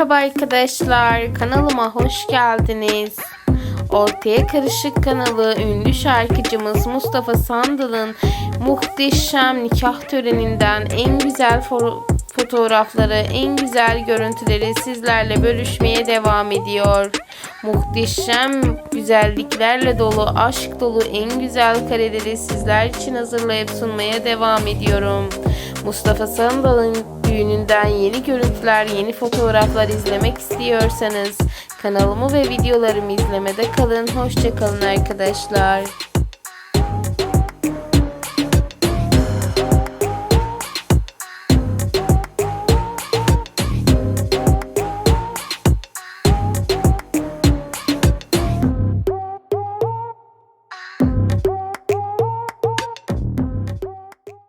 Merhaba arkadaşlar, kanalıma hoş geldiniz. Ortaya Karışık kanalı ünlü şarkıcımız Mustafa Sandal'ın muhteşem nikah töreninden en güzel fo- fotoğrafları, en güzel görüntüleri sizlerle bölüşmeye devam ediyor. Muhteşem güzelliklerle dolu, aşk dolu en güzel kareleri sizler için hazırlayıp sunmaya devam ediyorum. Mustafa Sandal'ın düğününden yeni görüntüler, yeni fotoğraflar izlemek istiyorsanız kanalımı ve videolarımı izlemede kalın. Hoşçakalın arkadaşlar.